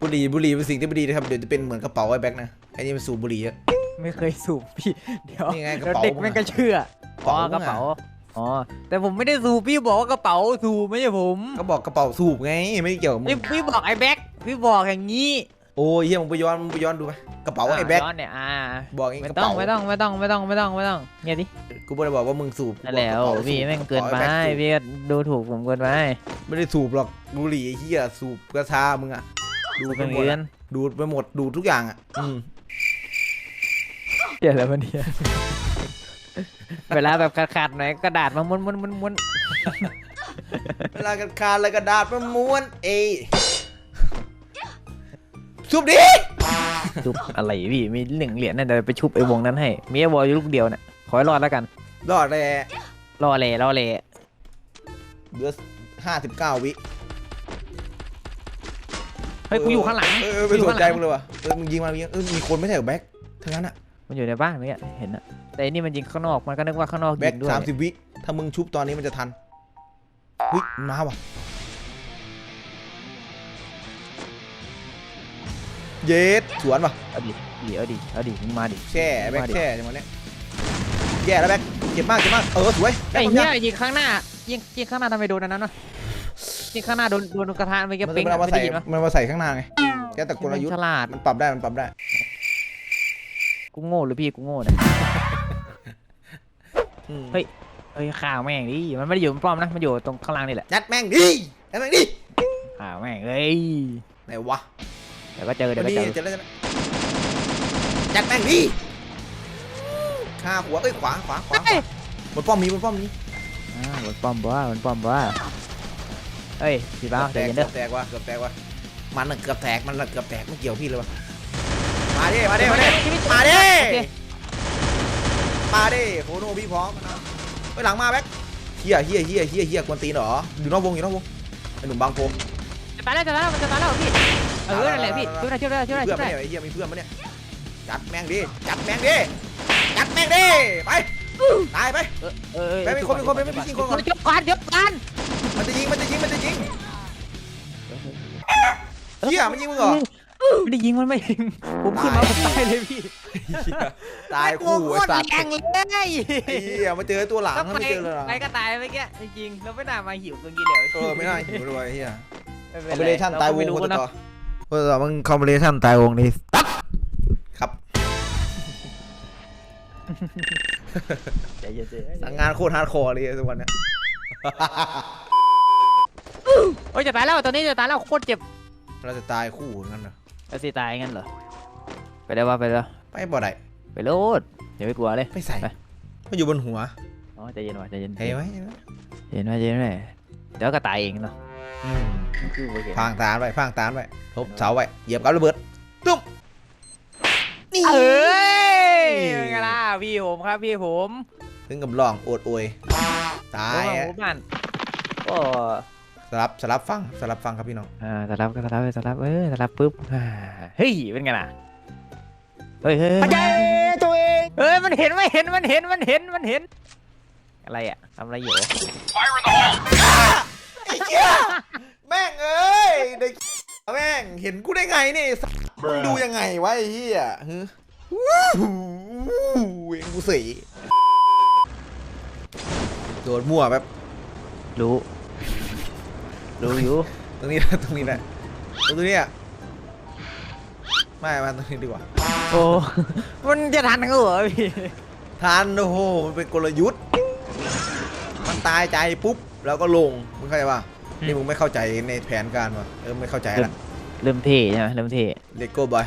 บุหรี่บุหรี่เป็นสิ่งที่ไม่ดีนะครับเดี๋ยวจะเป็นเหมือนกระเป๋าไอ้แบ็คนะไอ้นี่มันสูบบุหรี่เยอะ ไม่เคยสูบพี่ เดี๋ยวนี่ไงกระเดี๋ยวเป๋าเด็กแม่งก็เชื่ออ๋อกกระระเป๋า เป๋าอ๋อแต่ผมไม่ได้สูบพี่บอกว่ากระเป๋าสูบไม่ใช่ผมก็บอกกระเป๋าสูบไงไม่ได้เกี่ยวกับมึพี่งพี่บอกไอ้แบ็คพี่บอกอย่างนี้โอ้ยเฮียมึงไปย้อนมึงไปย้อนดูไหมกระเป๋าไอ้แบ็คย้อนเนี่ยอ่าบอกเองไม่กระต้องเป๋าไม่ต้องไม่ต้องไม่ต้องไม่ต้องไม่ต้องเงียบดิกูไม่ได้บอกว่ามึงสูบนั่นแหละกระโอ้เป๋าสูบพี่แม่งเกินไปบอกอ้แบ็คสูบพี่ก็ดูถูกผมเกินไป ไม่ได้สูบหรอกบุหรี่ไอ้เฮียสูบกระชามึงอะ ดูดไปเป็นหมดเกิอะนดูดไปหมดดูดทุกอย่างอะอืมเดี๋ยวแล้วมันเนี่ยเวลาแบบขาดๆหน่อยกระดาษมาม้วนม้วนม้วนม้วนเวลากันคานอะไรกระดาษมันม้วนเอยสูบดิชุบอะไรพี่ มีหนึ่งเหรียญน่ะเดี๋ยวไปชุบไอ้วงนั้นให้ มีไอ้วอลอยู่ลูกเดียวน่ะ ขอให้รอดแล้วกัน รอดเลยรอเลยรอเลยเหลือห้าสิบเก้าวิ เฮ้ยกูอยู่ข้างหลังเออไม่สนใจมึงเลยว่ะเออมึงยิงมามึงยิงเออมีคนไม่ใช่เหรอแบ็คทั้งนั้นอะมันอยู่ในบ้านเมื่อกี้เห็นอะแต่อันนี่มันยิงข้างนอกมันก็นึกว่าข้างนอกแบ็ยิคงด้วยสามสิบวิถ้ามึงชุบตอนนี้มันจะทันเฮ้ยมันมาว่ะเย็ดสวนว่ะเอาดิเอาดิเอาดิมึงมาดิแช่แบ็คมาดิแช่จังหวะเนี้ยแย่แล้วแบ็คเจ็บมากเจ็บมากเออสวยไอ้แบ็คเหี้ยทำงานยิงข้างหน้ายิงยิงข้างหน้าทำไมโดนอันนั้นวะ ยิงข้างหน้าโดนโดนกระทะเมื่อกี้มันปิ๊งมันเอามาไม่ใส่ได้ยินวะมันมาใส่ข้างหน้าไงแกแต่กลยุทธ์ฉลาดมันปรับได้มันปรับได้ กูโง่หรือพี่กูโง่เนี่ยอืมเฮ้ย เฮ้ยข่าวแม่งดิมันไม่ได้อยู่บนป้อมนะมันอยู่ตรงข้างล่างนี่แหละยัดแม่งดิยัดแม่งดิข่าวแม่งเอ้ยไหนวะเดี๋ยวก็เจอเดี๋ยวก็นี่เจอ เจะแล้วยัดแม่งดิข้าหัวเอ้ยขวาขวาขวาขวาบนป้อมมีบนป้อมมีอ่าบนป้อมบ้าบนป้อมบ้า เฮ้ยพี่บ้าวใจแตกเย็นเกืเด้ออบแตกว่ะเกือบแตกว่ะมันน่ะเกือบแตกมันน่ะเกือบแตกไม่เกี่ยวพี่เลยวะมาดิมาดิมาดิมาดิโอเคมาดิโคโนพี่พร้อมนะครับไปหลังมาแบ็คเฮียเฮียเฮียเฮียเฮียกวนตีนเหรออยู่นอกวงอยู่นอกวงไอ้หนุ่มบางโพจะตายแล้วจะตายแล้วมันจะตายแล้วพี่เออนั่นแหละพี่ช่วยได้ช่วยได้ช่วยได้เพื่ช่อวนยไหมได้เนี่ยไอ้เฮียมีเพื่อนปะเนี่ยจัดแม่งดิจัดแม่งดิจัดแม่งดิไปตายไปเออเออไปมีคนมีคนไปมียิงคนก่อนยกกันยกกันมันจะยิงมันจะ เฮียมันยิงมึงเหรอไม่ได้ยิงมันไม่ยิง ผมขึ้นมาผมตายเลยพี่เหี้ยตายคู่ไอ้สัตว์แรงเลยไอ้เฮียมาเจอตัวหลังก็ถ้าไปไม่เจอเลยเหรอไปก็ตายเมื่อกี้จริงๆเราไม่น่ามาหิวตรงนี้เดี๋ยวเออไม่น่าหิวเลยไอ้เฮียไม่คอมป็บิไรเนชั่นตายวงเรคนก็ไม่รู้ต่อนะเออมึงคอมบิเนชั่นตายวงนี้ตัดครับใจเย็นๆสั่งงานโคตรฮาร์ดคอร์เลยทุกวันเนี้ยโอ้ยจะตายแล้วตอนนี้จะตายแล้วโคตรเจ็บ เราจะตายคู่งั้นเหรอจะสิตายงั้นเหรอ ไปได้ว่าไปแล้วไปบ่ได้ไปโลดอย่าไปกลัวเลยไม่ใส่ไปก็อยู่บนหัวอ๋อใจเย็นว่ะใจเย็นเฮ้ยไว้เฮ้ยไว้ใจเย็นไว้ใจเย็นไว้เดี๋ยวก็ตายเองเนาะอืมคือโอเคพางตามไว้พางตามไว้ทบเสาไว้เหยียบกับระเบิดตุ้มนี่เอ้ยเป็นไงล่ะพี่ผมครับพี่ผมถึงกับลองโอดโอยตายโอ้อะโหบ้านโอ้ สลับสลับฟังสลับฟังครับพี่น้องอ่าสลับก็สลับสลับเออสลับปุ๊บอ่าเฮ้ยเป็นไงล่ะเฮ้ยเฮ้ยเฮ้ยตัวเองเฮ้ยมันเห็นมันเห็นมันเห็นมันเห็นมันเห็น อะไรอะทำอะไรอยู่ไอ้เหี้ยแม่งเอ้ยเด็กแม่งเห็นกูได้ไงเนี่ยสัสมึงดูยังไงวะไอ้เหี้ยฮึวู้หูเองกูสีโดนมั่วแบบรู้ รู้อยู่ตรงนี้นะตรงนี้แหละตรงนี้อะไม่มาตรงนี้ดีกว่า โอ้ มันจะทันกันเหรอพี่ทันโอ้โหมันเป็นกลยุทธ์ มันตายใจปุ๊บแล้วก็ลงมึงเข้าใจป่ะนี่มึงไม่เข้าใจในแผนการป่ะเออไม่เข้าใจละเริ่มเท่ใช่ไหมเริ่มเท่เลโก้บอย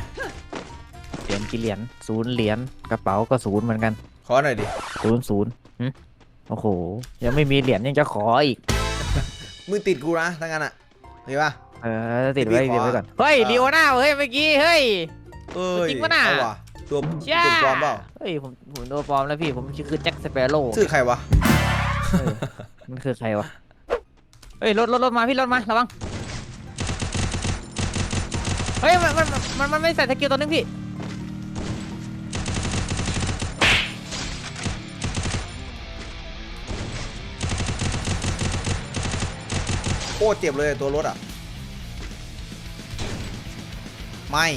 เหรียญกี่เหรียญศูนย์เหรียญกระเป๋าก็ศูนย์เหมือนกัน ขอหน่อยดิศูนย์ศูนย์หึโอ้โห ยังไม่มีเหรียญยังจะขออีก มึงติดกูนะทั้งนั้นอะเห็นป่ะเออติดไว้พี่ขอติดไว้ก่อน เฮ้ยอ่า ลีโอน่าเฮ้ยเมื่อกี้เฮ้ย เอ้ยจริงปะน่ะ เอาว่ะตัวเชี่ยตัวปลอมเปล่าเฮ้ยผมผมตัวปลอมแล้วพี่ผมคือแจ็คสเปโร่ชื่อใครวะเออมันคือใครวะเฮ้ยรถรถรถมาพี่รถมาระวังเฮ้ยมันมันมันมันไม่ใส่สกิลตัวนึงพี่ คตรเจ็บเลยตัวรถอะ ไม่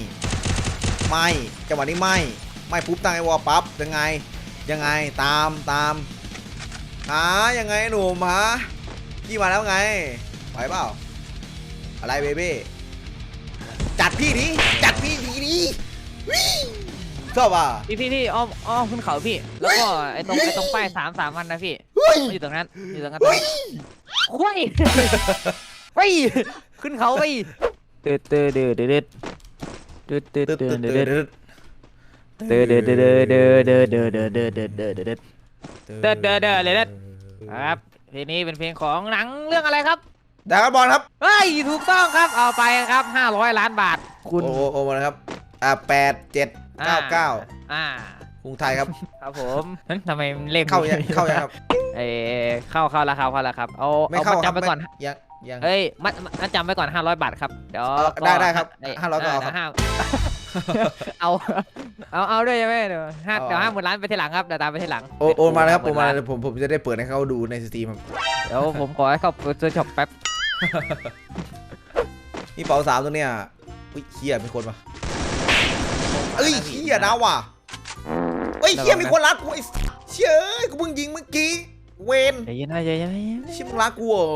ไม่จังหวะนี้ไม่ ไม่ปุ๊บตั้งไอ้วอลปั๊บยังไง ยังไงตามตามหายังไงหนุ่มฮะพี่มาแล้วไงไหวเปล่า อะไรเบเบ้จัดพี่ดิจัดพี่ดีดิวิ่งชอบป่ะพี่พี่พี่อ้อมอ้อมขึ้นเขาพี่ แล้วก็ไอ้ตรงไอ้ตรงป้ายสามสามวันนะพี่เฮ้ยมันอยู่ตรงนั้นอยู่ตรงนั้น เฮ้ยคุยไปขึ้นเขาไปเดือดเดือดเดือดเดือดเดือดเดือดตึ๊ดเดือตึ๊ดดเดือดตึ๊ดเดือดเดือดเดือดเดือดเดือดเดือดเดือดเดือดเดือดเดือดเดือดเดือดเดือดเดือดเดือดเดือดเดือดเลยเดือดครับเพลงนี้เป็นเพลงของหนังเรื่องอะไรครับดาวบอลครับเฮ้ยถูกต้องครับเอาไปครับ500ล้านบาทคุณโอ้โหโอ้โหนะครับอ่าแปดเจ็ดเก้าเก้าอ่า กรุงไทยครับ ครับผมเฮ้ยทำไมมันเลขเข้ายังเข้ายังครับ เอ้เข้าเข้าแล้วครับเข้าแล้วครับเอาไม่เอาเข้ามาครับจำไปก่อนม่ยังยัง เอ้ยมัดมัดจำไปก่อน 500 บาทครับเดี๋ยวเออก็ได้ได้ครับเอ้ย500ก็เอาครับห้เอาเอาเอาด้วยใช่ไหมเดี๋ยวห้าเอา เดี๋ยวเอาห้าหมื่นล้านไปทีหลังครับเดี๋ยวตามไปทีหลังโอโอนมาแล้วครับหโอนมาล้นแล้วผมผมจะได้เปิดให้เขาดูในสตรีมครับเดี๋ยวผมขอให้เข้าเจอช็อปแป๊บนี่เป๋าสามตัวเนี้ยอุ้ยเฮียมีคนปะเอ้ยเฮียดาวว่ะ เอ้ยเฮียมีคนรักกูไอ้เชี่ยเอ้ยกูเพิ่งยิงเมื่อกี้ เวนใจเย็นนะใจเย็นนะใจเย็นนะเชี่ยมึงรักกูเหรอ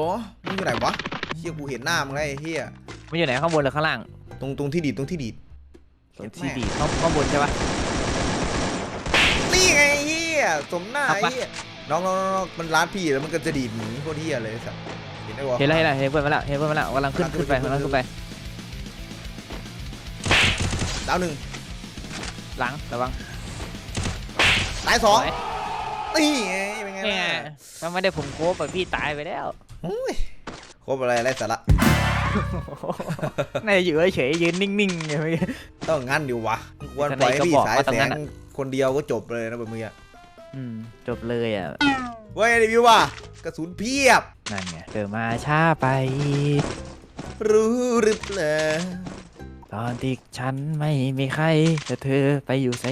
มึงอยู่ไหนวะเฮียกูเห็นหน้ามึงแล้วไอ้เฮียมันอยู่ไหนข้างบนหรือข้างล่างตรงตรงที่ดีดตรงที่ดีดตรงที่ดีข้างข้างบนใช่ปะนี่ไงเฮียสมหน้าเอาไอ้ปะเฮียน้องน้องน้องน้องมันร้านพี่แล้วมันก็จะดีดหนีโคตรเฮียเลยสัสเห็นได้วะ เห็นแล้วเห็นแล้วเห็นเพื่อนมาแล้วเห็นเพื่อนมาแล้วกำลังขึ้นขึ้นไปกำลังขึ้นไป ดาวหนึ่งหลังระวัง ตายสองไว้นี่ไงเป็นไงเนี่ยล่ะถ้าไม่ได้ผมโค้บแบบพี่ตายไปแล้วโอ้ยครบอะไรไรสาระน่าจะอยู่เฉยๆยืนนิ่งๆอย่างเงี้ยต้องงั้นดิวะควรแต่ปล่อยให้ไหนก็พี่บอกสายว่าต้แสองงั้งนอะคนเดียวก็จบเลยนะแบบมึงอะอืมจบเลยอะเว้ยรีวิวว่ะกระสุนเพียบนั่นไงเกิดมาช้าไป รู้หรือเปล่าตอนที่ฉันไม่มีใครแต่เธอไปอยู่ไส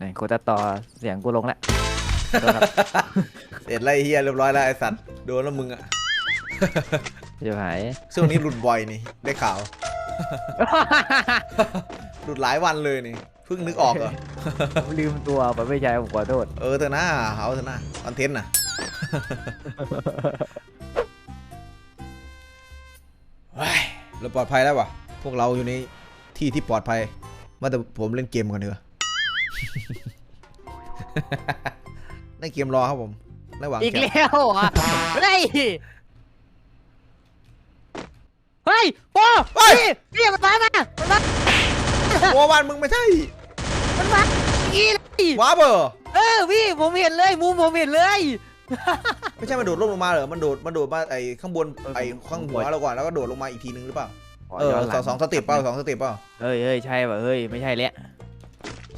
นั่นกูจะต่อเสียงกูลงแล้วขอโทษครับเสร็จแล้วไรเฮียเรียบร้อยแล้วไอ้สัตว์โดนแล้วมึงอะจะหายช่วงนี้หลุดบ่อยนี่ได้ข่าว หลุดหลายวันเลยนี่เพิ่งนึกออกเหรอผมลืมตัวไปไม่ใช่ผมขอโทษ เออเถอะนะเอาเถอะนะคอนเทนต์น่ะว้ายเราปลอดภัยแล้ววะพวกเราอยู่ในที่ที่ปลอดภัย ว่าแต่ผมเล่นเกมก่อนเถอะ เล่นเกมรอครับผมระหว่างอีกแข่งแล้วอะเฮ้ยเฮ้ยโอ้เฮ้ยพี่พี่มันมามามันมาโอ้วันมึงไม่ใช่มันมาอีเลยว้าเบอร์เออพี่ผมเห็นเลยมุมผมเห็นเลยไม่ใช่มันโดดร่มลงมาเหรอ มันโดด มันโดดมาไอ้ข้างบนเออไอ้ข้างหัวข้างบนเราก่อนแล้วก็โดดลงมาอีกทีนึงหรือเปล่า เอย้อนหลัสองสองสเต็ปเปล่าสองสเต็ปเปล่าเฮ้ยเฮ้ยใช่ป่ะเฮ้ยไม่ใช่แล้ว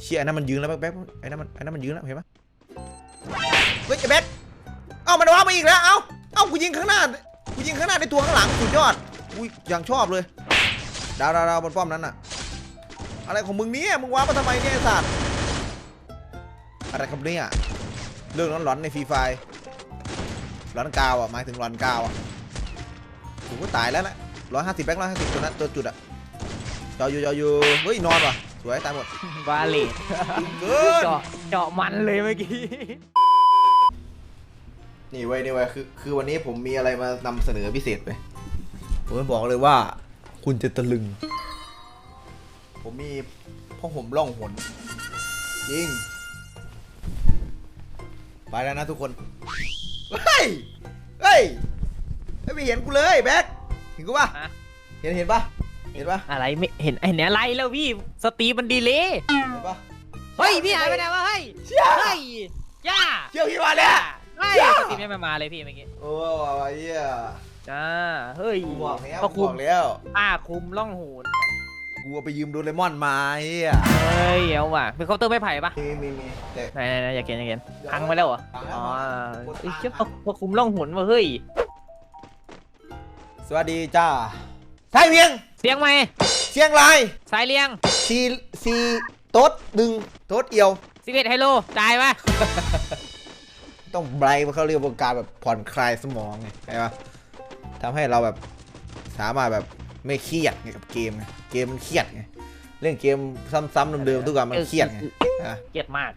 เชี่ยไอ้นั่นมันยืนแล้วแป๊บไอ้นั่นมันไอ้นั่นมันยืนแล้วเห็นปะเฮ้ยไอ้แบ๊กเอ้ามันว้ามาอีกแล้ว เอ้า เอ้ากูยิงข้างหน้า กูยิงข้างหน้าในตัวข้างหลังสุดยอดอุ้ยอย่างชอบเลย ดาวดาวดาวบนป้อมนั้นน่ะ อะไรของมึงเนี่ย มึงว้ามาทำไมเนี่ยไอ้สัตว์อะไรครับเนี่ย เรื่องร้อนๆในฟรีไฟร้อนกาวอะหมายถึงร้อนกาวอะกูก็ตายแล้วนะร้อยห้าสิบแบงค์ร้อยห้าสิบตัวนั้นตัวจุดอะจออยู่จออยู่เฮ้ยนอนว่ะ สวยตายหมดบาเลตเกินเจาะเจาะมันเลยเมื่อกี้นี่ไว้ยนี่ไว้ยคือคือวันนี้ผมมีอะไรมานำเสนอพิเศษไปผมจะบอกเลยว่า คุณจะตะลึง ผมมีพ่อห่มล่องหนจริง ไปแล้วนะทุกคน เฮ้ย เฮ้ย ไม่เห็นกูเลยแบ็คเห็นกูปะฮะเห็นเห็นปะ เห็นปะอะไรไม่เห็นไอ้เนี่ยอะไรแล้วพี่สตรีมมันดีเลยเห็นปะเฮ้ยพี่หายไปไหนวะเฮ้ยเชี่ยเฮ้ยย่าเชี่ยวพี่มาเนี่ยเฮ้ยย่าสตรีมยังไม่มาเลยพี่เมื่อกี้โอ้ยเหี้ยจ้าเฮ้ยกูบอกแล้วก็กูคุบมอกแล้วป้าคุมล่องหูนกูเอาไปยืมโดเรมอนมาเฮียเฮ้ยเอาว่ะเป็นเคาน์เตอร์ไม้ไผ่ปะมีมีมีแต่ไหนไหนไหนอยากเห็นอยากเห็นพังไปแล้วเหรอพังแล้วอ๋อหมดไอ้ยพังเชี่ยพอพอคุมล่องหุนมาเฮ้ย สวัสดีจ้าไทยเวียง เสียงไหมเชียงรายสายเลียงซีซีโต๊ดดึงโต๊ดเอียวสิบเอ็ดไฮโลจ่ายปะต้องไบรท์เพราะเขาเรียกว่าการแบบผ่อนคลายสมองไงใช่ปะทำให้เราแบบสามารถแบบไม่เครียดไงกับเกมไงเกมมันเครียดไงเล่นเกมซ้ำๆเดิมๆทุกวันมันเครียดไงอะเกลียดมาก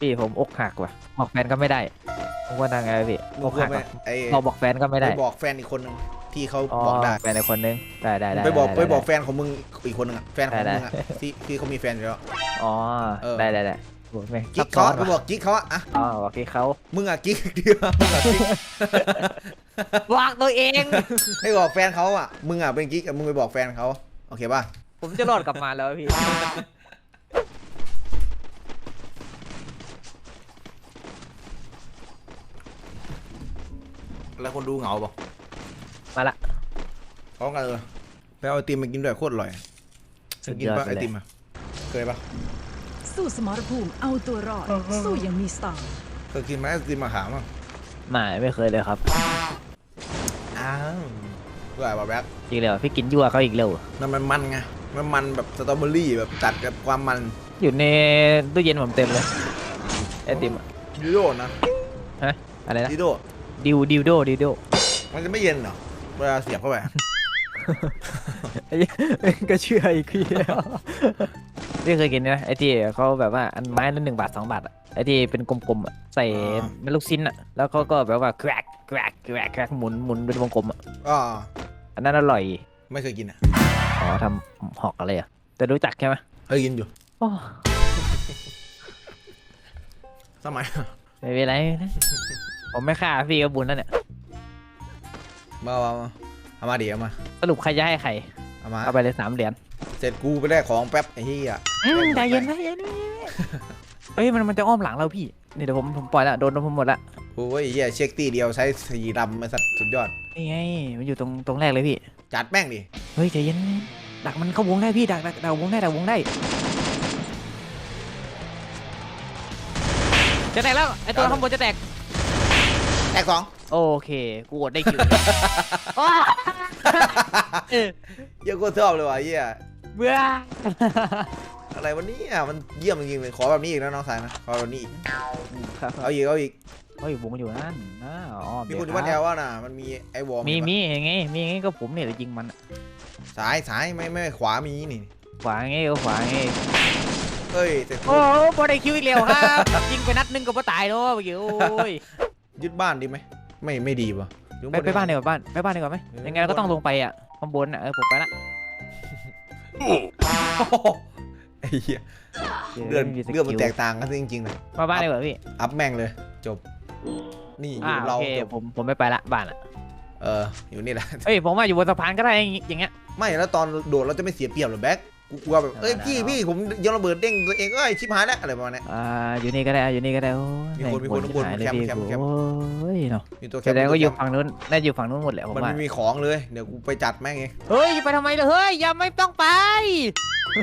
พี่ผมอกหักว่ะบอกแฟนก็ไม่ได้ผมว่าทางไงพี่มึองกควรหักไปว่ะไอ้เราบอกแฟนก็ไม่ได้ไปบอกแฟนอีกคนหนึ่ง ที่เขาอ๋อบอกได้แฟนในคนนึงได้ได้ได้ไปบอกด้ไปบอกด้แฟนของมึงอีกคนหนึงอะแฟนของได้มึงอะที่ที่เขามีแฟนอยู่แล้วอ๋อเออได้ได้ได้โอ้ยแม่งกิ๊ซักบเขาซ้อนไปว่ะบอกกิ๊กเขาอะอะอ๋อบอกกิ๊กเขามึงอะกิ๊กเดียวมึงอะกิ๊กบอกตัวเองให้บอกแฟนเขาอะมึงอะเป็นกิ๊กอะมึงไปบอกแฟนเขาโอเคป่ะผมจะรอดกลับมาแล้วพี่แล้วคนดูเหงาป่ะมาละ พร้อมกันเลยไปเอาไอติมมากินด้วยโคตรอร่อยสุดกินยอดป่ะไปไอเลยติมอะเคยป่ะสู้สมรภูมิเอาตัวรอด สู้อยังมีสไตล์เคยกินไหมไอติมมะขามอะไม่ไม่เคยเลยครับอ้าวอร่อยป่ะแบ๊บจริงเลยพี่กินยั่วเขาอีกเร็วนั่นมันมันไงมันมันแบบสตรอเบอรี่แบบจัดกับความมันอยู่ในตู้เย็นผมเต็มเลยไอติมอะดิโดนะอะไรนะดิโดดิวดิวโดดิวโดมันจะไม่เย็นเหรอเวลาเสียบเข้าไป ก็เชื่ออีกพี่พี่เคยกินนะไอที่เขาแบบว่าอันไม้ละหนึ่งบาทสองบาทอะไอที่เป็นกลมๆอะใส่เม็ดลูกชิ้นอะแล้วเขาก็แบบว่าแกรกแกรกแกรกแกรกหมุนหมุนเป็นวงกลมอะก็อันนั้นอร่อยไม่เคยกินอะอ๋อทำหอกอะไรอะแต่รู้จักใช่ไหมเคยกินอยู่โอ้สมัย ไม่เป็นไรนะผมไม่ฆ่าพี่ก็บุญแล้วเนี่ยมามามา เอามาเดี๋ยวเอามาสรุปใครจะให้ใครเอามาเอาไปเลยสามเหรียญเสร็จกูไปได้ของแป๊บไอ้เหี้ยอืมใจเย็นนะใจเย็นเฮ้ยมันมันจะอ้อมหลังเราพี่นี่เดี๋ยวผมผมปล่อยละโดนผมหมดละโอ้ยไอ้เหี้ยเช็คตีเดียวใช้สีดำไอ้สัตว์สุดยอดนี่ไงมันอยู่ตรงตรงแรกเลยพี่จัดแม่งดิเฮ้ยใจเย็นดักมันเข้าวงได้พี่ดักดักดักวงได้ดักวงได้จะแตกแล้วไอตัวข้างบนจะแตกแตกสองโอเคกูกดได้คิวอ้า เออเหี้ยอะโคตรชอบเลยว่ะไอ้เหี้ยเบื่ออะไรวันนี้อะมันเยี่ยมจริงๆเลยขอแบบนี้อีกนะน้องสายนะขอแบบนี้อีกครับเอาอีกเอาอีกเฮ้ยวงอยู่นั่นนะอ๋อมีเบียคนร์ที่ว่าแนครับวว่าน่ะมันมีไอ้วอร์มีปะมีอย่างงี้มีอย่างงี้ก็ผมเนี่ยจะยิงมันอะสายสายไม่ไม่ขวามีนี่ขวาอย่างงี้ก็ขวาอย่างงี้เอ้ยแต่กูโอ้โหบอได้คิวอีกแล้วครับยิงไปนัดหนึงก็บ่ตายเนาะเมื่อกี้โอ้ยยึดบ้านดีไหมไม่ไม่ดีป่ะหรือไปไปบ้านดีกว่าบ้านไปบ้านดีกว่าไหมเออยังไงเราก็ต้องลงไปอะ ข้างบนอะเออผมไปละโอ้โหไอ้เหี้ยเลือดไม่มีสเลือดมันกิลแตกต่างกันจริงๆเลยมาบ้านดีกว่าพี่ อัพแม่งเลย จบ นี่ออ่ายู่โอเราเคจบผมผมไม่ไปละบ้านอะเอออยู่นี่แหละเอ้ยผมว่าอยู่บนสะพานก็ได้อย่างเงี้ยไม่แล้วตอนโดดเราจะไม่เสียเปรียบหรอแบ็ค กูกลัวแบบเอ้ยได้พี่ได้พี่ผมโยนระเบิดเด้งตัวเองเอ้ยชิบหายแล้วอะไรประมาณเนี้ย อ่าอยู่นี่ก็ได้อยู่นี่ก็ได้โอ้ยมีคนมีคนแม่งมีคนหายเลยแคมป์พี่แคมป์แคมป์ โอ้ยเนาะมีตัวแคแสมป์ดงมีว่าตัวอยู่แคมป์ฝั่งนู้นน่าจะอยู่ฝั่งนู้นหมดแหละผมมันว่าไม่มีของเลยเดี๋ยวกูไปจัดแม่งเองเฮ้ยไปทำไมเลยเฮ้ยอย่าไม่ต้องไป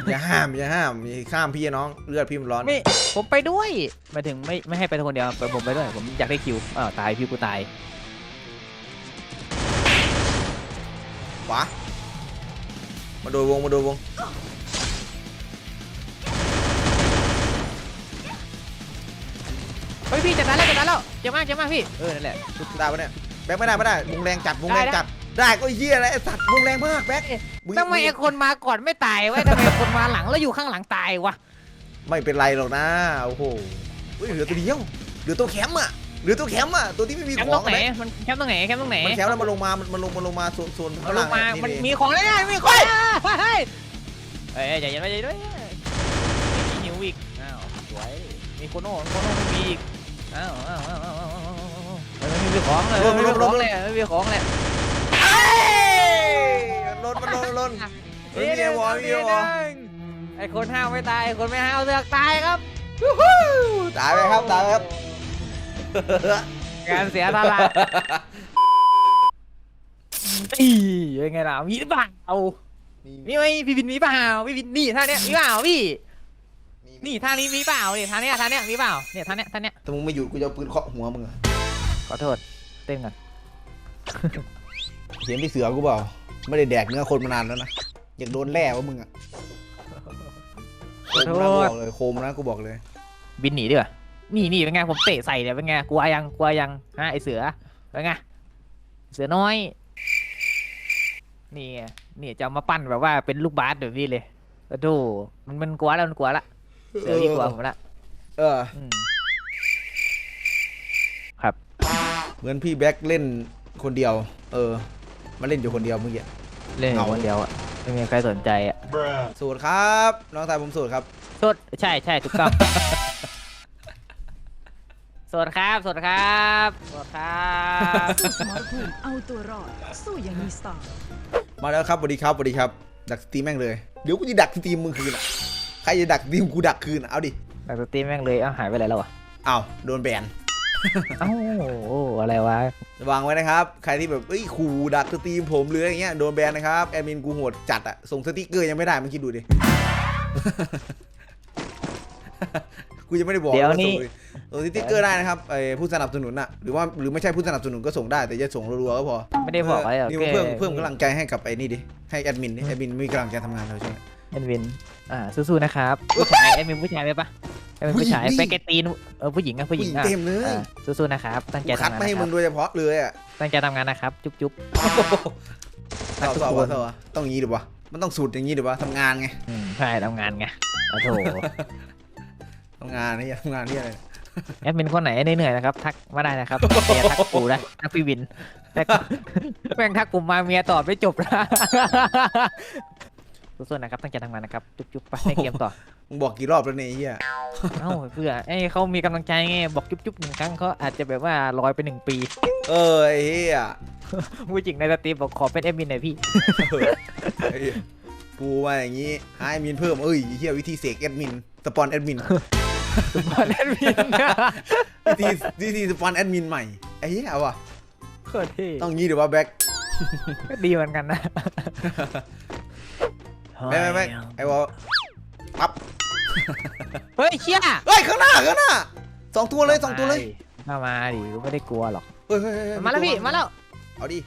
อย่าห้ามอย่าห้ามมีข้ามพี่น้องเลือดพี่มันร้อนไม่ ผมไปด้วยหมายถึงไม่ไม่ให้ไปคนเดียวไปผมไปด้วย ผมอยากได้คิวอ้าวตายพี่กูตายขวามาโดยวงมาโดยวง เฮ้ยพี่จัดการแล้วจัดการแล้วเจ็บมากเจ็บมากพี่ เออนั่นแหละได้ปะเนี่ยแบ็คไม่ได้ไม่ได้วงแรงจัดวงแรงได้จัดได้ก็เหี้ยแล้วไอ้สัตว์วงแรงมากแบ็คงทำไมไอ้คนมาก่อนไม่ตายวะทำไมคนมาหลังแล้วอยู่ข้างหลังตายวะไม่เป็นไรหรอกนะโอ้โหเฮ้ยเหลือตัวเดียวเหลือตัวแคมป์อะเหลือตัวแคมป์อะตัวที่ไม่มีแคมขป์ตอรงงไหนเลยมันแคมป์ตรงไหนแคมป์ตรงไหนมันแคมป์แล้วมันลงมามันมันลงมันลงมาโซนโซนมัข้านงลล่างงมาอะมันนี่มีนี่ของเลยนะมีของเฮ้ยเฮ้ยใจเย็นใจเย็นด้วยมีหิวอีกอ้าวสวย มีโคโน่โคโน่ไม่มีอีก อ้าวอ้าวอ้าวอ้าวอ้าวอ้าวไม่มีของเลยไม่มีของเลยไม่มีของเลยเอ้ยมันลนมันลนมันลนเฮ้ยมีไอ้วอลมีไอ้วอลไอ้คนห้าวไม่ตายไอ้คนไม่ห้าวเลือกตายครับตายไปครับตายไปครับการเสียสละอียังไงล่ะมีหรือเปล่ามีไหมพี่บินมีเปล่าพี่บินนี่ท่าเนี้ยมีเปล่าพี่ นี่ท่านี้มีเปล่าเนี่ยท่าเนี้ยท่าเนี้ยมีเปล่าเนี่ยท่าเนี้ยท่าเนี้ยถ้ามึงไม่หยุดกูจะเอาปืนเคาะหัวมึงอะขอโทษเต้นก่อนเห็นพี่เสือกูเปล่า ไม่ได้แดกเนื้อคนมานานแล้วนะ อยากโดนแล่วะมึงอะโคมนะกูบอกเลยโคมนะกูบอกเลยบินหนีดีกว่านี่นี่เป็นไงผมเตะใส่เนี่ยเป็นไงกลัวยังกลัวยังฮะไอเสือเป็นไงเสือน้อยนี่ไงนี่จะเอามาปั้นแบบว่าเป็นลูกบาสแบบนี้เลยโอ้โหมันมันกลัวแล้วมันกลัวละ เสือพี่กลัวผมละเออ อืมเหมือนพี่แบ็คเล่นคนเดียว เออ มาเล่นอยู่คนเดียวเมื่อกี้ เล่นอเหยู่งาคนเดียวอะไม่มีใครสนใจอะสูตรครับ น้องชายผมสูตรครับ สดใช่ใช่ถูกต้อง สดครับสดครับสดครับสู้สมรภูมิเอาตัวรอด สู้อย่างมีสไตล์มาแล้วครับสวัสดีครับสวัสดีครับ ดักสตรีมแม่งเลย เดี๋ยวกูจะดักสตรีมมึงคืนอะ ใครจะดักสตรีมกูดักคืนอะเอาดินักสตรีมแม่งเลยเอ้าหายไปไหนแล้ววะเอาโดนแบนเอ้าโอ้อะไรวะระวังไว้นะครับ ใครที่แบบเอ้ยขู่ดักสตรีมผมหรืออะไรเงี้ยโดนแบนนะครับแอดมินกูโหดจัดอะส่งสติกเกอร์ยังไม่ได้มึงคิดดูดิกูยังไม่ได้บอกเดี๋ยวานี้ส่งดิส่งสติกเกอร์ได้นะครับไอ้ผู้สนับสนุนอะหรือว่าหรือไม่ใช่ผู้สนับสนุนก็ส่งได้แต่จะส่งรัวๆก็พอไม่ได้บอกอะไรหรอกนี่แค่เพิ่มเพิ่มกำลังใจให้กับไอ้นี่ดิให้แอดมินดิแอดมินมีกำลังใจทำงานเราใช่ไหม แอดมิน อ่า สู้ๆ นะครับ ผู้ชายแอดมินผู้ชายไหมปะแอดมินผู้ชายผู้หญิงดิ ไปกตีนเออผู้หญิงอะผู้หผู้ญิหงญิงอะเต็มเลยอ่าสู้ๆ นะครับ ตั้งใจกูคัดทำงานมาให้นะคมึรับงโดยเฉพาะเลยอะตั้งใจทำงานนะครับ จุ๊บจุ๊บสอบทุกสอบคนสอบต้องอย่างนี้ดิวะมันต้องสูตรอย่างนี้ดิวะทำงานไงอืมใช่ทำงานไงโอ้โถ ทำงานนี่ทำงานนี่อะไรแอดมินคนไหนเหนื่อยๆนะครับ ทักมาได้นะครับเมียทักกูนะทักพี่วินแต่แม่งทักกูมาเมียตอบไม่จบนะ สู้ๆนะครับตั้งใจทำงานนะครับ จุ๊บจุ๊บไปในเกมต่อ มึงบอกกี่รอบแล้วเนี่ยไอ้เฮียเอ้าเพื่อไอ้เขามีกำลังใจไงบอกจุ๊บจุ๊บหนึ่งครั้งเขาอาจจะแบบว่าลอยไปหนึ่งปีเออไอ้เฮียผู้หญิงในสตรีมบอกขอเป็นแอดมินหน่อยพี่ไอ้เหี้ยกูมาอย่างนี้ให้แอดมินเพิ่มเอ้ยไอ้เฮียวิธีเสกแอดมินสปอนแอดมินแอดมินวิธีวิธีสปอนแอดมินใหม่ไอ้เฮียว่ะโคตรเท่ต้องงี้ดิวะแบ็ค ก็ดีเหมือนกันนะ ไม่ไม่ไม่ไอ้วอปั๊บเฮ้ยเชี่ยเฮ้ยข้างหน้าข้างหน้าสองตัวเลยสองตัวเลยเข้ามาดิกูไม่ได้กลัวหรอกเฮ้ยเฮ้ยเฮ้ยเฮ้ยมาแล้วพี่มาแล้วเอาดิ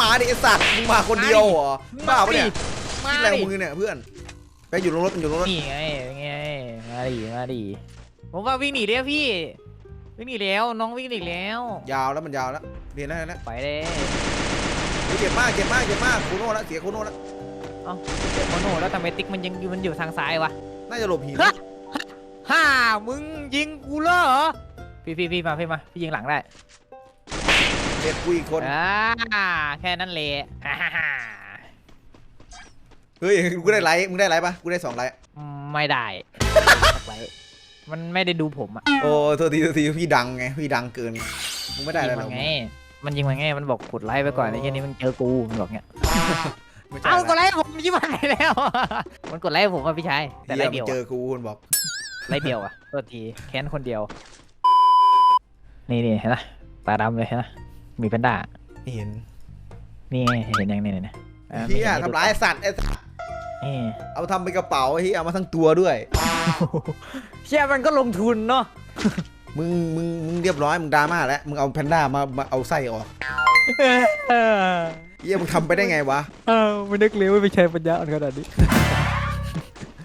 มาดิไอ้สัตว์มึงมาคนเดียวเหรอบ้าปะเนี่ยมาคิดอะไรดิของมึงเนี่ยเพื่อนไปอยู่ลงรถมันอยู่ลงรถนี่ไงไงมาดิมาดิผมว่าวิ่งหนีแล้วพี่ วิ่งหนีแล้วน้องวิ่งหนีแล้ว ยาวแล้วมันยาวแล้วเรียนได้แล้วไปเลยเฮ้ยเจ็บมากเจ็บมากเจ็บมากคูโน่แล้วเสียคูโน่แล้ว เดี๋ยวโมโนแล้วทำไมติ๊กมันยังอยู่มันอยู่ทางซ้ายวะ น่าจะหลบหิน ฮะ ฮ่า มึงยิงกูเหรอ พี่พี่พี่มาพี่มา พี่ยิงหลังได้เด็ดกูอีกคน อ่าแค่นั้นเลยอ่าฮ่าฮ่าเฮ้ย กูได้ไลค์ มึงได้ไลค์ปะกูได้สองไลค์ ไม่ได้สักไว้มันไม่ได้ดูผมอะโอ้โทษทีโทษทีพี่ดังไง พี่ดังเกิน มึงไม่ได้ยิแล้วงหรมัอนไง มันยิงมันไง มันบอกกดไลค์ไปก่อนไอ้เหี้ยนี่มันเจอกูมันบอกเงี้ย ไม่ใช่เอ้ากดละไลค์ผมยิงมันแล้ว มันกดไลค์ผมว่าพี่ชายแต่ไลเหี้ยค์มัเดียวนเจอกูคนบอก ไลค์เดียวอะโทษทีแค้นคนเดียว นี่นี่เห็นไหมตาดำเลยเห็นไหมมีแพนด้าไม่เห็นนี่ไงเห็นยังนี่นี่อ่าเฮียไม่เห็นทำร้ายสัตว์ไอ้สัตว์เอ้ยเอาทำเป็นกระเป๋าเฮียเอามาทั้งตัวด้วย เชี่ยมันก็ลงทุนเนาะมึงมึงมึงเรียบร้อยมึงดราม่าแล้วมึงเอาแพนด้ามามาเอาไส้ออก เออ เฮียมึงทำไปได้ไงวะเออไม่นึกเลยว่าไม่ใช่ปัญญาอ่อนขนาดนี้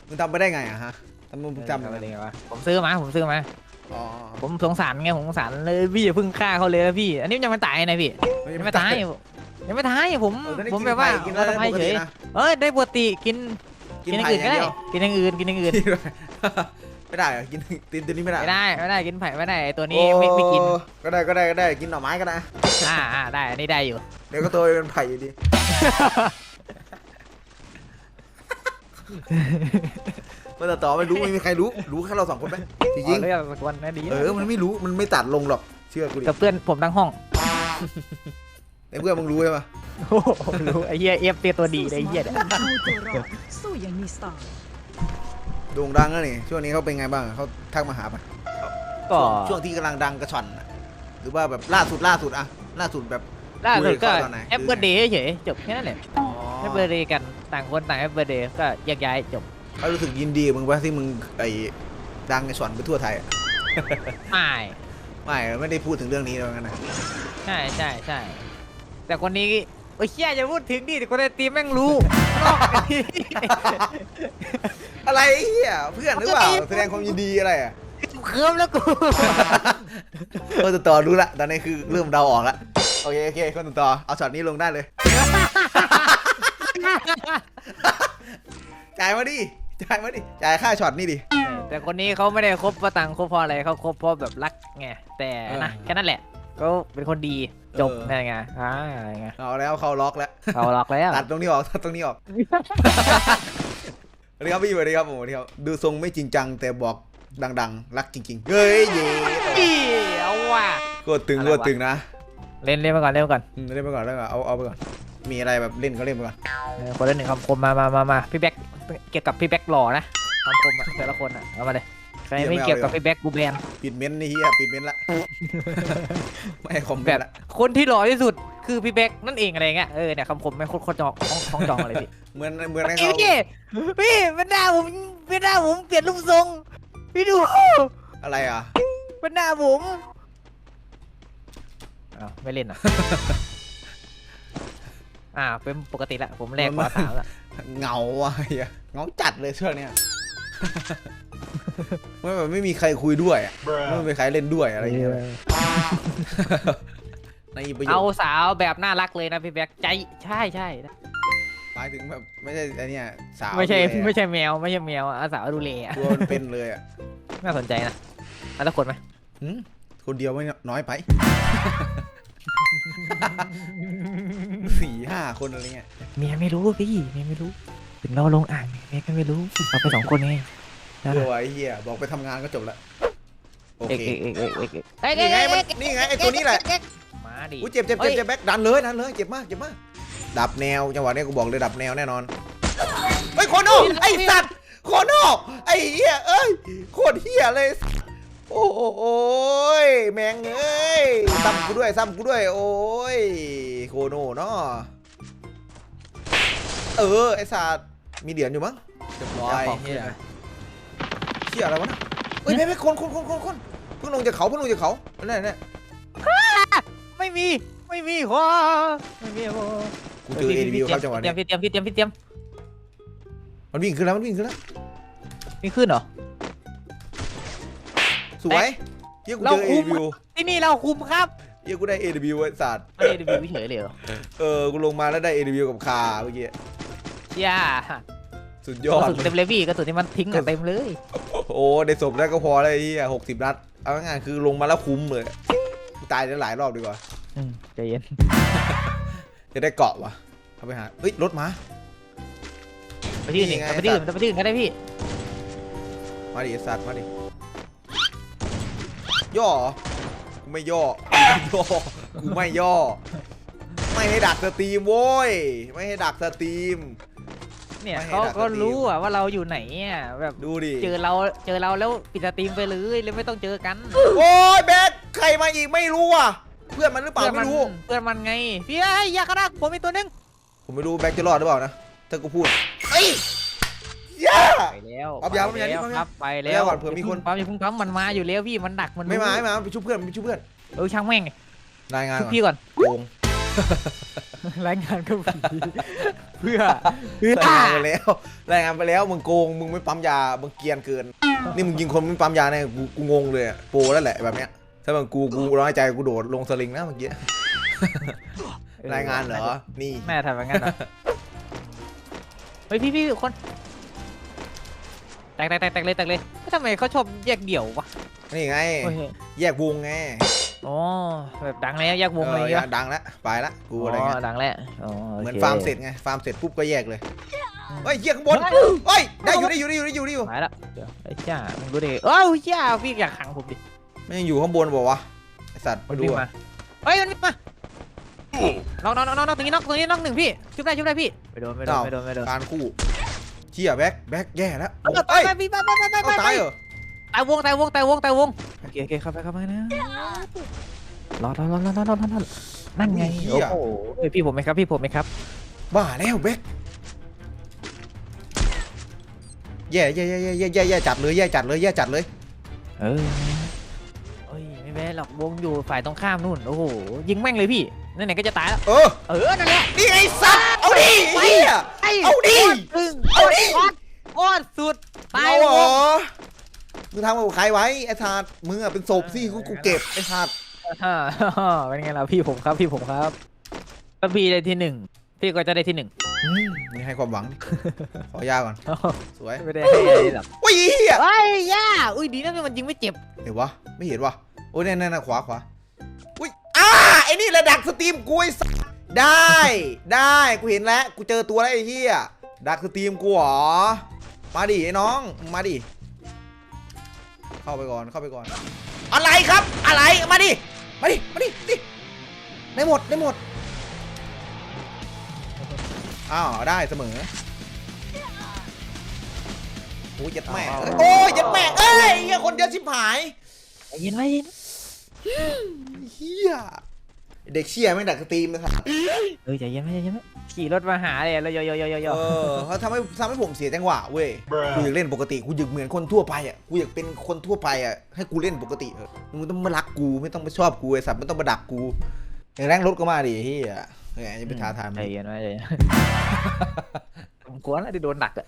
มึงทำไปได้ไงอะฮะทำมึงจำอะอะไรไรไงวะผมซื้อมาผมซื้อมาอ๋อผมสงสารไงผมสงสารเลยพี่อย่าเพิ่งฆ่าเขาเลยนะพี่ อันนี้มันยังไม่ตายนะพี่ยังไม่ตายยังไม่ตายผมเออตอนนี้ผมแบบว่ากินเราไข่ทำให้กินเฉอะไรยปกตินะเอ้ยได้ปกติกินกินกินอย่างไผ่อื่นอก็ย่างได้เดียวกินอย่างอื่นกินอย่างอื่น ไม่ได้เหรอกินตีนตัวนี้ไม่ได้ไม่ได้ไม่ได้กินไผ่ไม่ได้ไอ้ตัวนี้ไม่ไม่กิน โอ้ก็ได้ก็ได้ก็ได้กินหน่อไม้ก็ได้อ่าอ่าได้อันนี้ได้อยู่ เดี๋ยวก็โตไปเป็นไผ่อยู่ดีเมื่อต่อไม่รู้ไม่มีใครรู้รู้แค่เราสองคนไหมจริงเรื่องสักวันนะดีๆเออ มันไม่รู้ มันไม่ตัดลงหรอก เชื่อกูดิกับเพื่อนผมทั้งห้องไอ้เพื่อนมึงรู้ใช่ปะโอ้โหรู้ไอ้เหี้ยเอฟเตัวดีเลยไอ้เหี้ยเนี่ยเอาตัวรอดสู้อย่างมีสไตล์ โด่งดังแล้วนี่ช่วงนี้เขาเป็นไงบ้างเขาทักมาหาปะก็ ช่วงที่กำลังดังกระชอนอะหรือว่าแบบล่าสุดล่าสุดอะล่าสุดแบบ ล่าสุดก็คุยกับเขาตอนไหน แอปเปิลเดย์เฉยๆจบแค่นั้นแหละแอปเปิลเดย์กันต่างคนต่างแอปเปิลเดย์ก็แยกย้ายจบเขารู้สึกยินดีกับมึงปะที่มึงไอ้ดังกระชอนไปทั่วไทยอะไม่ไม่ไม่ได้พูดถึงเรื่องนี้แล้วกันนะใช่ใช่ใช่แต่คนนี้โอ้ยเชี่ยจะพูดถึงดิแต่คนในทีมแม่งรู้อะไรไอ้เหี้ยเพื่อนหรือเปล่าแสดงความยินดีอะไรอะเคิมแล้วกูคนต่อต่อรู้ละตอนนี้คือเริ่มเดาออกละโอเคโอเคคนต่อต่อเอาช็อตนี้ลงได้เลยเจ่ายมาดิจ่ายมาดิจ่ายค่าช็อตนี่ดิเออแต่คนนี้เขาไม่ได้คบเพราะตังค์คบเพราะอะไรเขาคบเพราะแบบรักไงแต่นะเออแค่นั้นแหละก็เป็นคนดีจบเออนั่นไงอ่าไงเอาแล้วเขาล็อกแล้วเขาหลอกแล้วตัดตรงนี้ออกตัดตรงนี้ออก สวัสดีครับพี่สวัสดีครับผมสวัสดีครับดูทรงไม่จริงจังแต่บอกดังๆ รักจริง ๆ เฮ้ยเย่อีเอาว่ะโคตรตึงอะไรโควะตรตึงนะเล่นเล่นไปก่อนเล่นไปก่อนอืมเล่นไปก่อนเล่นไปก่อนเอาเอาไปก่อน มีอะไรแบบเล่นก็เล่นไปก่อนเออคนละหนึ่งคำคมมามามามาพี่แบ็คเกี่ยวกับพี่แบ็คหล่อนะคำคมอะแต่ละคนอะเอามาเลย ใครไม่เกี่ยวกับพี่แบ็คกูแบนปิดเม้นต์นี่เฮียปิดเม้นต์ละ ไม่ให้คอมเมแบนบต์ละคนที่หล่อที่สุดคือพี่แบ็คนั่นเองอะไรเงี้ยเออเนี่ยคำคมไม่โคตรโคตรจองคล้องจองอะไรพี่เหมือนเหมือนให้พี่เขาพี่พี่เป็นหน้าผมเป็นหน้าผมเปลี่ยนรูปทรงพี่ดูอะไรอะเป็นหน้าผมอ้าวไม่เล่นอะ อ่าเป็นปกติละผมแรกกว่าสามละ เหงาอะเฮียเหงาจัดเลยช่วงเนี้ย ไม่แบบไม่มีใครคุยด้วยอะไม่มีใครเล่นด้วยอะไรอย่างเงี้ยในประโยเอาคสาวแบบน่ารักเลยนะพี่แบ็คใจใช่ใช่หมายถึงแบบไม่ใช่ไอเนี่ยสาวไม่ใช่ดูแลไม่ใช่แมวไม่ใช่แมวอาสาวดูเลอะตัวมันเป็นเลยอะน่าสนใจนะแล้วแต่คนไหมหืมคนเดียวไม่น้อยไป สี่ห้าคนอะไรเงี้ยเมียไม่รู้พี่เมียไม่รู้ ถึงเราลงอ่างเมียก็ไม่รู้เราไปสองคนไง นะเออไอ้เหี้ยบอกไปทำงานก็จบละโอเอกเคเอกเอกเอกเอกเอกนี่ไงมันนี่ไงไอ้ตัวนี้แหละมาดิอุ้ยเจ็บเจ็บเจ็บเจ็บแบ็คดันเลยดันเลยเจ็บมากเจ็บมากดับแนวจังหวะนี้กูบอกเลยดับแนวแน่นอนเฮ้ยโคโน่ไอ้สัตว์โคโน่ไอ้เหี้ยเอ้ยโคตรเหี้ยเลยโอ้โหโอ้ยแมงเอ้ยซ้ำกูด้วยซ้ำกูด้วยโอ้ยโคโน่เนาะเออไอ้สัตว์มีเหรียญอยู่มั้งเรียบร้อยเหี้ย เหี้ยอะไรวะน่ะเฮ้ยไม่ไม่คนคนคนคนคนเพิ่งลงจากเขาเพิ่งลงจากเขานั่นนั่นไม่มีไม่มีขอไม่มีขอกูเจอเอดีครับจังหวะเตรีนี้ยมพี่เตรียมพี่เตรียมพี่เตรียมมันวิ่งขึ้นแล้วมันวิ่งขึ้นแล้วนี่ขึ้นเหรอสวยเฮียกูเราเจอคุเอมวิวที่นี่เราคุมครับเฮียกูได้ AW ไอ้สัตว์ไม่ได้ดูวิเฉยเลยเหรอเออกูลงมาแล้วได้ AW กับคาเมื่อกี้เชี่ย สุดยกอดระสุนเต็มเลยพี่กระสุนที่มันทิ้งอะเต็มเลยโอ้ในศพได้ก็พอแล้วไอ้เฮียหกสิบนัดเอาง่ายๆคือลงมาแล้วคุ้มเลยกูตายได้หลายรอบดีกว่า อืมใจเย็นจะได้เกาะวะเอาไปหาเฮ้ยรถมา ไปที่อื่นนี่อีกไง ไปที่อื่นไปที่อื่นก็ได้พี่มาดิไอ้สัตว์มาดิย่อเหรอกูไม่ย่อกูไม่ย่อกูไม่ย่อ ไม่ให้ดักสตรีมโว้ยไม่ให้ดักสตรีม เนี่ยไม่ให้เขาดักก็สตรีมรู้อะว่าเราอยู่ไหนอะแบบดูดิ เจอเราเจอเราแล้วปิดสตรีมไปเลยเลยไม่ต้องเจอกันโอ้ยแบกใครมาอีกไม่รู้อะ เพื่อนมันหรือเปล่าเพื่อนมัไม่นรู้เพื่อนมันไงพี่ไอ้ยอยากระดักผมมีตัวหนึงผมไม่รู้แบกจะรอดหรือเปล่านะถ้ากูพูดเอ้ยย่าไปแล้วปั๊บยาไปปั๊บยาแล้วปั๊บยาครับไปแล้แล้ววก่อนเผื่อมีคนปั๊มอย่าเพิ่งปั๊มมันมาอยู่แล้วพี่มันดักมันไม่มารู้ไม่มาไปช่วยเพื่อนไปช่วยเพื่อนเออช่างแม่งรายงานชุบก่อนพี่ก่อนโกง รายงานกับผีเพื่อเพื่อรายงานไปแล้วรายงานไปแล้วมึงโกงมึงไม่ปั๊มยามึงเกรียนเกิน นี่มึงยิงคนไม่ปั๊มยาเนี่ยกูกูงงเลยอะโปรแล้วแหละแบบเนี้ยถ้ามึงกูกูร้อยใจกูโดดลงสลิงนะเมื่อกี้รายงานเหรอนี่แม่ทำอย่างนั้นเหรอเฮ้ยพี่พี่คนแตกแตกแตกแตกเลยแตกเลยเฮ้ยทำไมเขาชอบแยกเดี่ยววะนี่ไงโอ้ยแยกวงไง อ๋อแบบดังแล้วแยกวงอะไรเออเงี้ยดังแล้วไปละกูอะไรเงี้ยดังแล้วอ๋อโคเหมือนฟาร์มเสร็จไงฟาร์มเสร็จปุ๊บก็แยกเลยเฮ้ยเยี่ยข้างบนเฮ้ยเฮ้ยได้อยู่ได้อยู่ได้อยู่ได้อยู่ได้อยู่หายละเดี๋ยวไอ้จ้ามึงรู้ดิเอ้าจ้าพี่อยากขังผมดิไม่ยังอยู่ข้างบนบอกวะไอสัตว์มันดูวิ่งอะมาเฮ้ยมันวิ่งมาน็อกน็อกน็อกน็อกตรงนี้น็อกตรงนี้น็อกหนึ่งพี่ชุบได้ชุบได้พี่ไม่โดนไม่โดนไม่โดนไม่โดนการคู่เชี่ยแบ็คแบ็คแย่แล้วเอาไปเอ้ยไปพี่ไปไปไปไปเอาไปตายเหรอตายวงตายวงตายวงตายวงโอ เคโอเคเข้าไปเข้าไปนะรอดรอดรอดรอดรอรอนั่นไงโอ้โหเฮ้ยพี่ผมไหมครับพี่ผมไหมครับบ้าแล้วเบ๊กย่แย่แย่แย่แย่แย่แย่จัดเลยแย่จัดเลยแย่จัดเลยเออเอ้ยไม่แพ้หรอกวงอยู่ฝ่ายตรงข้ามนู่นโอ้โหยิงแม่งเลยพี่นั่นไหนก็จะตายแล้วเออเออนั่นแหละนี่ไอ้สัตเอาดิไอ้ดีเอาดิโเอาดิ โคตรโคตรสุดไปเลย มึงทำกับใครไว้ไอ้สัตว์มึงอะเป็นศพสิกูกูเก็บไอ้สัตว์ฮ่าฮ่าเป็นไงล่ะพี่ผมครับพี่ผมครับก็พี่ได้ที่หนึ่งพี่ก็จะได้ที่หนึ่งอืมนี่ให้ความหวัง ขอยาก่อนสวยไม่ได้ให้อะไรหรอกโอ้ยเหี้ยไอ้ยย่าอุ้ยดีนะมันยิงไม่เจ็บเห็นวะไม่เห็นวะโอ้ยเนี่ยเนี่ยเนี่ยขวาขวาอุ้ยอ้าไอ้นี่แหละดักสตรีมกูไอ้สัสได้ ได้กูเห็นแล้วกูเจอตัวแล้วไอ้เหี้ยดักสตรีมกูเหรอมาดิไอ้น้องมาดิ เข้าไปก่อนเข้าไปก่อน อะไรครับ อะไรมาดิมาดิมาดิดิได้หมดได้หมดอ้าวได้เสมอโอ้ยยัดแม่งเอ้ยโอ้ยยัดแม่งเอ้ยเฮียคนเยอะชิบหายใจเย็นไว้เย็นเฮียเด็กเชี่ยไม่งดักสตรีมนะครับเออใจเย็นไว้ใจเย็นไว้ ขี่รถมาหาเลยแล้วโยโยโยโยโยเออเขาทำให้ทำให้ผมเสียจังหวะเว้ยกูอยากเล่นปกติ กูอยากเหมือนคนทั่วไปอะ กูอยากเป็นคนทั่วไปอะ ให้กูเล่นปกติเออมึงต้องมารักกูไม่ต้องมาชอบกูไอ้สัตว์ไม่ต้องมาดักกูอย่างแรงรถก็มาดิเฮียเฮ้ยอย่าไปท้าทายมันใจเย็นไว้ใจเย็นผมกลัวแล้วที่โดนดักอะ